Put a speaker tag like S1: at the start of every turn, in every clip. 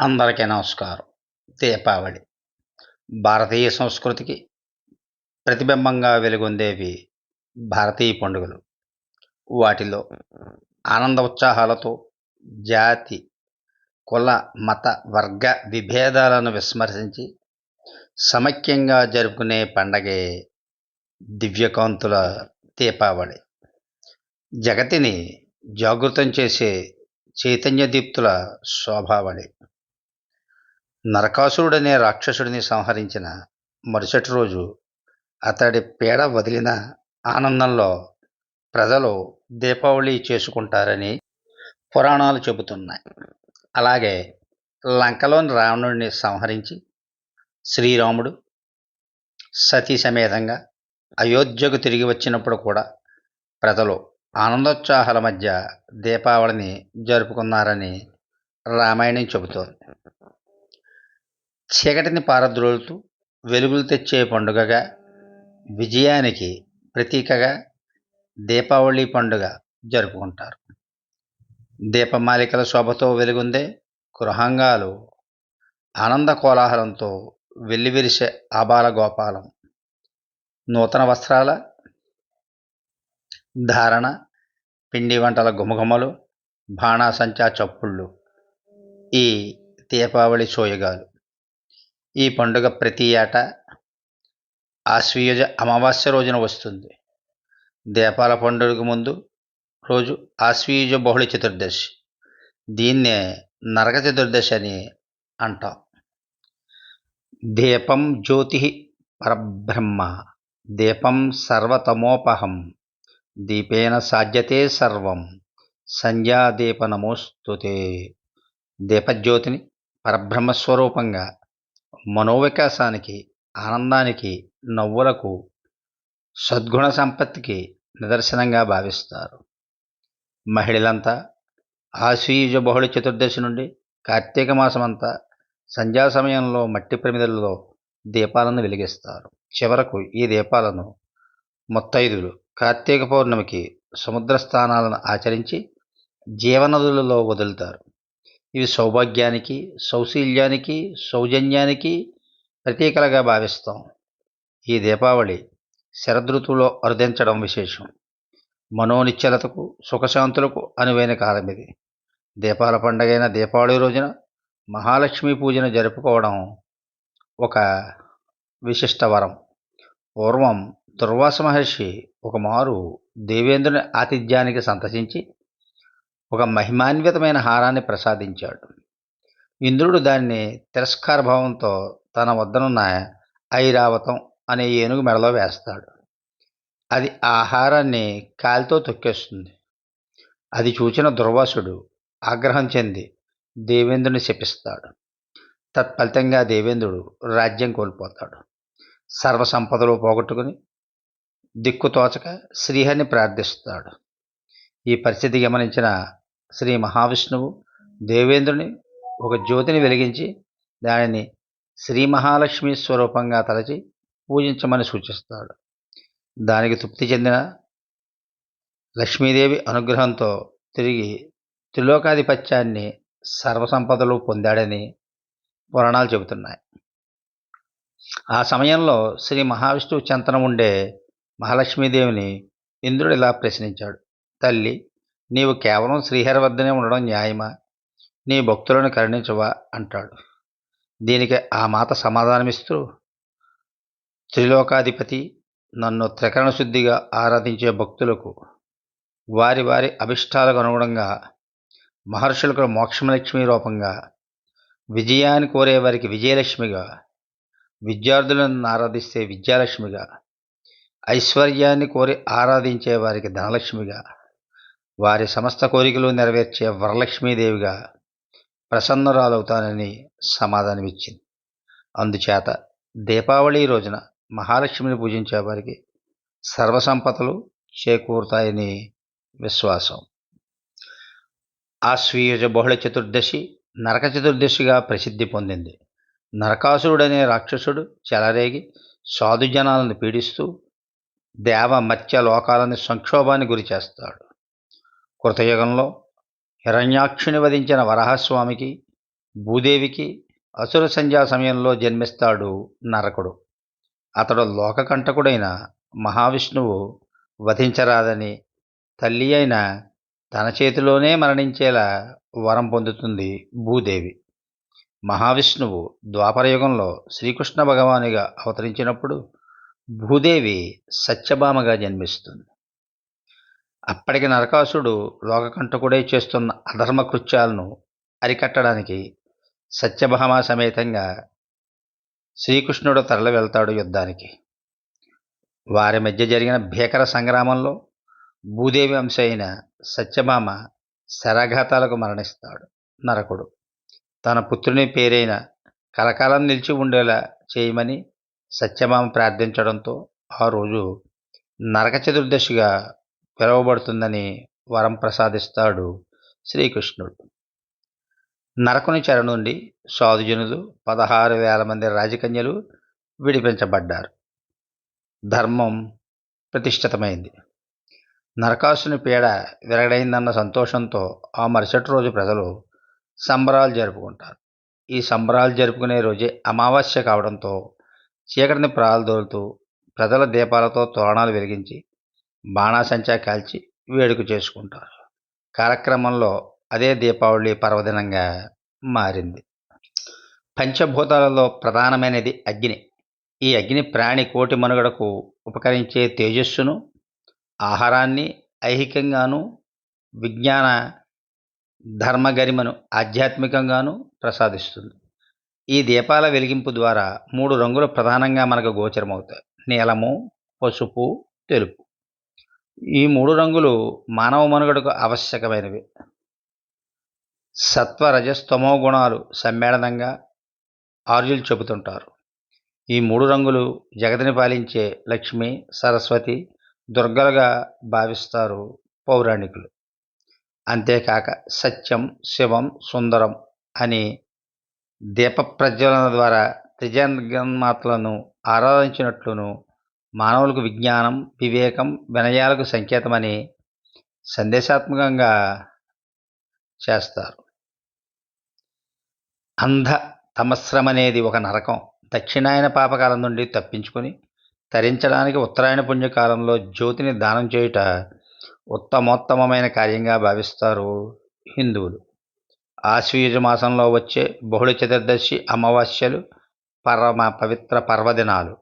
S1: అందరికీ నమస్కారం. దీపావళి. భారతీయ సంస్కృతికి ప్రతిబింబంగా వెలుగొందేవి భారతీయ పండుగలు. వాటిలో ఆనంద ఉత్సాహాలతో జాతి కుల మత వర్గ విభేదాలను విస్మరించి సమైక్యంగా జరుపుకునే పండగే దివ్యకాంతుల దీపావళి. జగతిని జాగృతం చేసే చైతన్య దీప్తుల శోభావళి. నరకాసురుడనే రాక్షసుడిని సంహరించిన మరుసటి రోజు అతడి పీడ వదిలిన ఆనందంలో ప్రజలు దీపావళి చేసుకుంటారని పురాణాలు చెబుతున్నాయి. అలాగే లంకలోని రావణుడిని సంహరించి శ్రీరాముడు సతీ సమేతంగా అయోధ్యకు తిరిగి వచ్చినప్పుడు కూడా ప్రజలు ఆనందోత్సాహాల మధ్య దీపావళిని జరుపుకున్నారని రామాయణం చెబుతోంది. చీకటిని పారద్రోలుతూ వెలుగులు తెచ్చే పండుగగా విజయానికి ప్రతీకగా దీపావళి పండుగ జరుపుకుంటారు. దీపమాలికల శోభతో వెలుగుందే గృహాంగాలు ఆనంద కోలాహలంతో వెల్లివిరిసే ఆబాల గోపాలం. నూతన వస్త్రాల ధారణ పిండి వంటల గుమగుమలు బాణాసంచా చప్పుళ్ళు ఈ దీపావళి సోయగాలు. ఈ పండుగ ప్రతి ఏటా ఆశ్వీయుజ అమావాస్య రోజున వస్తుంది. దీపాల పండుగకు ముందు రోజు ఆశ్వీయుజ బహుళ చతుర్దశి. దీన్నే నరక చతుర్దశి అని అంటాం. దీపం జ్యోతి పరబ్రహ్మ. దీపం సర్వతమోపహం. దీపేన సాధ్యతే సర్వం. సంధ్యాదీప నమోస్తుతే. దీపజ్యోతిని పరబ్రహ్మస్వరూపంగా మనోవికాసానికి ఆనందానికి నవ్వులకు సద్గుణ సంపత్తికి నిదర్శనంగా భావిస్తారు. మహిళలంతా ఆశీయుజ బహుళ చతుర్దశి నుండి కార్తీక మాసమంతా సంధ్యా సమయంలో మట్టి ప్రమిదల్లో దీపాలను వెలిగిస్తారు. చివరకు ఈ దీపాలను ముత్తైదులు కార్తీక పౌర్ణమికి సముద్ర స్థానాలను ఆచరించి జీవనదులలో వదులుతారు. ఇవి సౌభాగ్యానికి సౌశీల్యానికి సౌజన్యానికి ప్రతీకలుగా భావిస్తాం. ఈ దీపావళి శరదృతువులో అరుదించడం విశేషం. మనోనిశ్చలతకు సుఖశాంతులకు అనువైన కాలం ఇది. దీపాల పండగైన దీపావళి రోజున మహాలక్ష్మి పూజను జరుపుకోవడం ఒక విశిష్ట వరం. పూర్వం దుర్వాస మహర్షి ఒకమారు దేవేంద్రుని ఆతిథ్యానికి సంతసించి ఒక మహిమాన్వితమైన హారాన్ని ప్రసాదించాడు. ఇంద్రుడు దాన్ని తిరస్కార భావంతో తన వద్దనున్న ఐరావతం అనే ఏనుగు మెడలో వేస్తాడు. అది ఆహారాన్ని కాలితో తొక్కేస్తుంది. అది చూచిన దుర్వాసుడు ఆగ్రహం చెంది దేవేంద్రుని శపిస్తాడు. తత్ఫలితంగా దేవేంద్రుడు రాజ్యం కోల్పోతాడు. సర్వసంపదలు పోగొట్టుకుని దిక్కుతోచక శ్రీహరిని ప్రార్థిస్తాడు. ఈ పరిస్థితి గమనించిన శ్రీ మహావిష్ణువు దేవేంద్రుని ఒక జ్యోతిని వెలిగించి దానిని శ్రీ మహాలక్ష్మి స్వరూపంగా తలచి పూజించమని సూచిస్తాడు. దానికి తృప్తి చెందిన లక్ష్మీదేవి అనుగ్రహంతో తిరిగి త్రిలోకాధిపత్యాన్ని సర్వసంపదలు పొందాడని పురాణాలు చెబుతున్నాయి. ఆ సమయంలో శ్రీ మహావిష్ణువు చెంతన ఉండే మహాలక్ష్మీదేవిని ఇంద్రుడు ఇలా ప్రశ్నించాడు. తల్లి నీవు కేవలం శ్రీహరి వద్దనే ఉండడం న్యాయమా? నీ భక్తులను కరుణించవా? అంటాడు. దీనికి ఆ మాత సమాధానమిస్తూ త్రిలోకాధిపతి నన్ను త్రికరణ శుద్ధిగా ఆరాధించే భక్తులకు వారి వారి అభిష్టాలకు అనుగుణంగా మహర్షులకు మోక్షలక్ష్మి రూపంగా విజయాన్ని కోరే వారికి విజయలక్ష్మిగా విద్యార్థులను ఆరాధిస్తే విద్యాలక్ష్మిగా ఐశ్వర్యాన్ని కోరి ఆరాధించే వారికి ధనలక్ష్మిగా వారి సమస్త కోరికలు నెరవేర్చే వరలక్ష్మీదేవిగా ప్రసన్నరాలవుతానని సమాధానమిచ్చింది. అందుచేత దీపావళి రోజున మహాలక్ష్మిని పూజించే వారికి సర్వసంపదలు చేకూరుతాయని విశ్వాసం. ఆశ్వీయుజ బహుళ చతుర్దశి నరక చతుర్దశిగా ప్రసిద్ధి పొందింది. నరకాసురుడనే రాక్షసుడు చెలరేగి సాధుజనాలను పీడిస్తూ దేవ మత్స్య లోకాలని సంక్షోభాన్ని గురి చేస్తాడు. కృతయుగంలో హిరణ్యాక్షుని వధించిన వరాహస్వామికి భూదేవికి అసుర సంధ్యా సమయంలో జన్మిస్తాడు నరకుడు. అతడు లోకకంటకుడైన మహావిష్ణువు వధించరాదని తల్లి అయిన తన చేతిలోనే మరణించేలా వరం పొందుతుంది భూదేవి. మహావిష్ణువు ద్వాపరయుగంలో శ్రీకృష్ణ భగవానిగా అవతరించినప్పుడు భూదేవి సత్యభామగా జన్మిస్తుంది. అప్పటికి నరకాసుడు లోకకంటకుడే చేస్తున్న అధర్మ కృత్యాలను అరికట్టడానికి సత్యభామ సమేతంగా శ్రీకృష్ణుడు తరలి వెళ్తాడు యుద్ధానికి. వారి మధ్య జరిగిన భీకర సంగ్రామంలో భూదేవి అంశ అయిన సత్యభామ శరాఘాతాలకు మరణిస్తాడు నరకుడు. తన పుత్రుని పేరైన కలకాలం నిలిచి ఉండేలా చేయమని సత్యభామ ప్రార్థించడంతో ఆ రోజు నరక చతుర్దశిగా పిలువబడుతుందని వరం ప్రసాదిస్తాడు శ్రీకృష్ణుడు. నరకుని చెర నుండి సాధుజనులు పదహారు వేల మంది రాజకన్యలు విడిపించబడ్డారు. ధర్మం ప్రతిష్ఠితమైంది. నరకాసుని పీడ విరగడైందన్న సంతోషంతో ఆ మరుసటి రోజు ప్రజలు సంబరాలు జరుపుకుంటారు. ఈ సంబరాలు జరుపుకునే రోజే అమావాస్య కావడంతో చీకటిని ప్రాలదోలుతూ ప్రజల దీపాలతో తోరణాలు వెలిగించి బాణాసంచా కాల్చి వేడుక చేసుకుంటారు. కాలక్రమంలో అదే దీపావళి పర్వదినంగా మారింది. పంచభూతాలలో ప్రధానమైనది అగ్ని. ఈ అగ్ని ప్రాణి కోటి మనుగడకు ఉపకరించే తేజస్సును ఆహారాన్ని ఐహికంగాను విజ్ఞాన ధర్మగరిమను ఆధ్యాత్మికంగాను ప్రసాదిస్తుంది. ఈ దీపాల వెలిగింపు ద్వారా మూడు రంగులు ప్రధానంగా మనకు గోచరమవుతాయి. నీలము పసుపు తెలుపు. ఈ మూడు రంగులు మానవ మనుగడకు ఆవశ్యకమైనవి. సత్వ రజస్తమో గుణాలు సమ్మేళనంగా ఆర్యులు చెబుతుంటారు. ఈ మూడు రంగులు జగతిని పాలించే లక్ష్మి సరస్వతి దుర్గలుగా భావిస్తారు పౌరాణికులు. అంతేకాక సత్యం శివం సుందరం అని దీప ప్రజ్వలన ద్వారా త్రిజన్మాతలను ఆరాధించినట్లును మానవులకు విజ్ఞానం వివేకం వినయాలకు సంకేతమని సందేశాత్మకంగా చేస్తారు. అంధ తమస్రం అనేది ఒక నరకం. దక్షిణాయన పాపకాలం నుండి తప్పించుకొని తరించడానికి ఉత్తరాయణ పుణ్యకాలంలో జ్యోతిని దానం చేయుట ఉత్తమోత్తమమైన కార్యంగా భావిస్తారు హిందువులు. ఆశ్వీజ మాసంలో వచ్చే బహుళ చతుర్దశి అమావాస్యలు పరమ పవిత్ర పర్వదినాలు.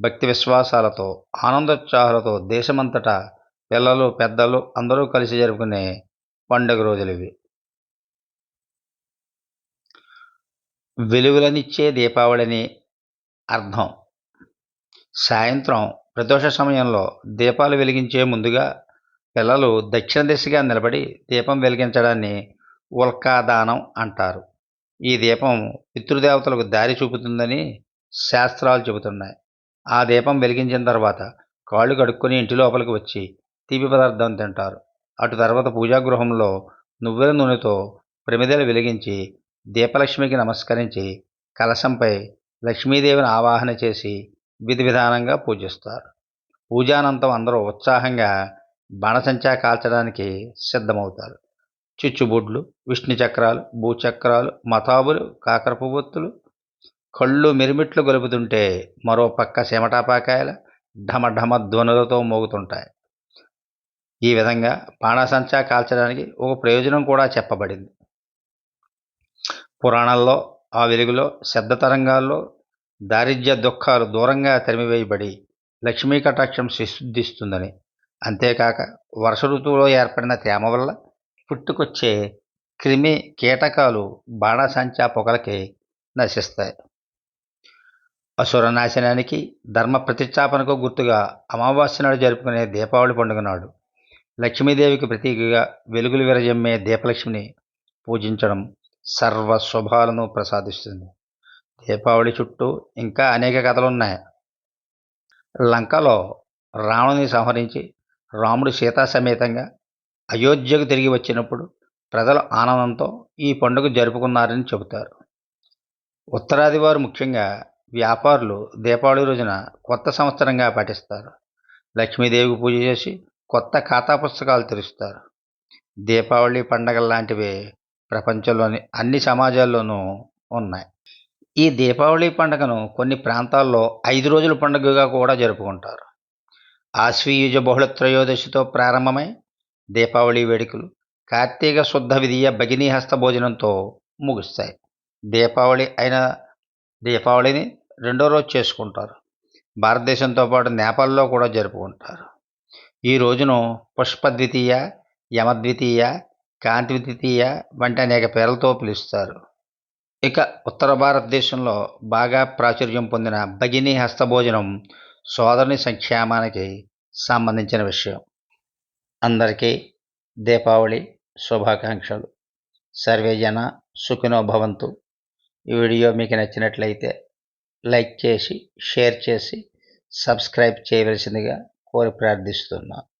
S1: భక్తి విశ్వాసాలతో ఆనందోత్సాహాలతో దేశమంతటా పిల్లలు పెద్దలు అందరూ కలిసి జరుపుకునే పండుగ రోజులు ఇవి. వెలుగులనిచ్చే దీపావళిని అర్థం. సాయంత్రం ప్రదోష సమయంలో దీపాలు వెలిగించే ముందుగా పిల్లలు దక్షిణ దిశగా నిలబడి దీపం వెలిగించడాన్ని ఉల్కాదానం అంటారు. ఈ దీపం పితృదేవతలకు దారి చూపుతుందని శాస్త్రాలు చెబుతున్నాయి. ఆ దీపం వెలిగించిన తర్వాత కాళ్ళు కడుక్కొని ఇంటి లోపలికి వచ్చి తీపి పదార్థం తింటారు. అటు తర్వాత పూజాగృహంలో నువ్వుల నూనెతో ప్రమిదలు వెలిగించి దీపలక్ష్మికి నమస్కరించి కలశంపై లక్ష్మీదేవిని ఆవాహన చేసి విధి విధానంగా పూజిస్తారు. పూజానంతం అందరూ ఉత్సాహంగా బాణసంచా కాల్చడానికి సిద్ధమవుతారు. చిచ్చుబుడ్లు విష్ణు చక్రాలు భూచక్రాలు మతాబులు కాకర పువ్వొత్తులు కళ్ళు మిరుమిట్లు గొలుపుతుంటే మరో పక్క చెమటాపాకాయల ఢమ ఢమ ధ్వనులతో మోగుతుంటాయి. ఈ విధంగా బాణసంచా కాల్చడానికి ఒక ప్రయోజనం కూడా చెప్పబడింది. పురాణాల్లో ఆ వెలుగులో శబ్ద తరంగాల్లో దారిద్ర్య దుఃఖాలు దూరంగా తరిమివేయబడి లక్ష్మీ కటాక్షం సిద్ధిస్తుందని. అంతేకాక వర్ష ఋతువులో ఏర్పడిన తేమ వల్ల పుట్టుకొచ్చే క్రిమి కీటకాలు బాణసంచా పొగలకి నశిస్తాయి. అసుర నాశనానికి ధర్మ ప్రతిష్టాపనకు గుర్తుగా అమావాస్య నాడు జరుపుకునే దీపావళి పండుగ నాడు లక్ష్మీదేవికి ప్రతీకగా వెలుగులు విరజమ్మే దీపలక్ష్మిని పూజించడం సర్వ శుభాలను ప్రసాదిస్తుంది. దీపావళి చుట్టూ ఇంకా అనేక కథలు ఉన్నాయి లంకలో రావణుని సంహరించి రాముడు సీతా సమేతంగా అయోధ్యకు తిరిగి వచ్చినప్పుడు ప్రజలు ఆనందంతో ఈ పండుగ జరుపుకున్నారని చెబుతారు. ఉత్తరాది వారు ముఖ్యంగా వ్యాపారులు దీపావళి రోజున కొత్త సంవత్సరంగా పాటిస్తారు. లక్ష్మీదేవికి పూజ చేసి కొత్త ఖాతా పుస్తకాలు తెరుస్తారు. దీపావళి పండగ లాంటివి ప్రపంచంలోని అన్ని సమాజాల్లోనూ ఉన్నాయి. ఈ దీపావళి పండుగను కొన్ని ప్రాంతాల్లో ఐదు రోజుల పండుగగా కూడా జరుపుకుంటారు. ఆశ్వీయుజ బహుళ త్రయోదశితో ప్రారంభమై దీపావళి వేడుకలు కార్తీక శుద్ధ విధియ భగినీ హస్త భోజనంతో ముగుస్తాయి. దీపావళి అయిన దీపావళిని రెండో రోజు చేసుకుంటారు. భారతదేశంతో పాటు నేపాల్లో కూడా జరుపుకుంటారు. ఈ రోజును పుష్పద్వితీయ యమద్వితీయ కాంతి ద్వితీయ వంటి అనేక పేర్లతో పిలుస్తారు. ఇక ఉత్తర భారతదేశంలో బాగా ప్రాచుర్యం పొందిన భగిని హస్తభోజనం సోదరుని సంక్షేమానికి సంబంధించిన విషయం. అందరికీ దీపావళి శుభాకాంక్షలు. సర్వేజన సుఖినో భవంతు. ఈ వీడియో మీకు నచ్చినట్లయితే లైక్ చేసి షేర్ చేసి సబ్స్క్రైబ్ చేయవలసిందిగా కోరి ప్రార్థిస్తున్నాను.